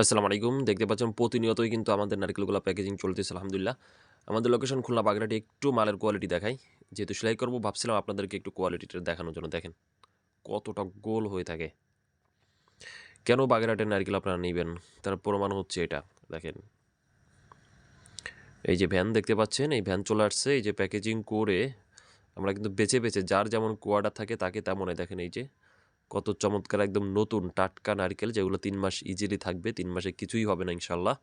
আসসালামু আলাইকুম। দেখতে পাচ্ছেন প্রতিনিয়তই কিন্তু আমাদের নারকেলগুলো প্যাকেজিং চলতেছে, আলহামদুলিল্লাহ। আমাদের লোকেশন খুলনা বাগড়াটি একটু মালের কোয়ালিটি দেখাই। যেহেতু সেলাই করব, ভাবছিলাম আপনাদেরকে একটু কোয়ালিটিটা দেখানোর জন্য। দেখেন, কতটা গোল হয়ে থাকে। কেন বাগেরহাটের নারকেল আপনারা নেবেন? তার প্রমাণ হচ্ছে এটা। দেখেন, এই যে ভ্যান দেখতে পাচ্ছেন, এই ভ্যান চলে আসছে। এই যে প্যাকেজিং করে আমরা কিন্তু বেছে বেছে, যার যেমন কোয়াডার থাকে তাকে তেমনই দেখেন এই যে কত চমৎকার একদম নতুন টাটকা নারকেল, যেগুলো তিন মাস ইজিলি থাকবে, তিন মাসে কিছুই হবে না ইনশাল্লাহ।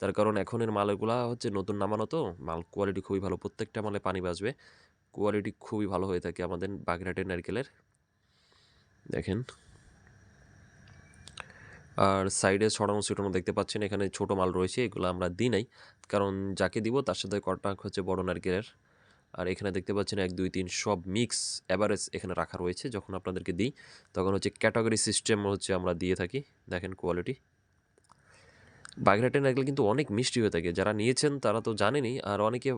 তার কারণ এখনের মালগুলা হচ্ছে নতুন নামানো তো, মাল কোয়ালিটি খুবই ভালো, প্রত্যেকটা মালে পানি বাজবে। কোয়ালিটি খুবই ভালো হয়ে থাকে আমাদের বাগেরহাটের নারকেলের। দেখেন। আর সাইডে ছড়ানো ছিটানো দেখতে পাচ্ছেন, এখানে ছোট মাল রয়েছে, এগুলো আমরা দিই নাই। কারণ যাকে দিব তার সাথে কটাক হচ্ছে বড় নারকেলের। আর এখানে দেখতে পাচ্ছেন এক, দুই, তিন সব মিক্স অ্যাভারেজ এখানে রাখা রয়েছে যখন আপনাদেরকে দিই। তখন হচ্ছে ক্যাটাগরি সিস্টেম হচ্ছে আমরা দিয়ে থাকি। দেখেন কোয়ালিটি বাগেরহাটের নারকেল কিন্তু অনেক মিষ্টি হয়ে থাকে। যারা নিয়েছেন তারা তো জানেনি আর অনেকে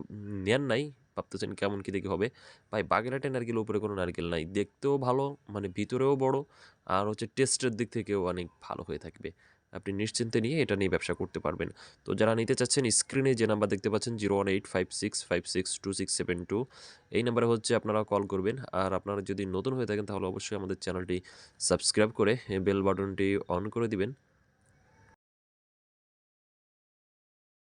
নেন নাই। ভাবতেছেন কেমন কী দেখে হবে। ভাই বাগেরহাটের নারকেল উপরে কোনো নারকেল নাই। দেখতেও ভালো মানে ভিতরেও বড়, আর হচ্ছে টেস্টের দিক থেকেও অনেক ভালো হয়ে থাকবে। আপনি নিশ্চিন্তে নিয়ে এটা নিয়ে ব্যবসা করতে পারবেন। তো যারা নিতে চাচ্ছেন স্ক্রিনে যে নাম্বার দেখতে পাচ্ছেন zero one eight five six five six two six seven two এই নাম্বারে হচ্ছে আপনারা কল করবেন। আর আপনারা যদি নতুন হয়ে থাকেন, তাহলে অবশ্যই আমাদের চ্যানেলটি সাবস্ক্রাইব করে বেল বাটনটি অন করে দিবেন।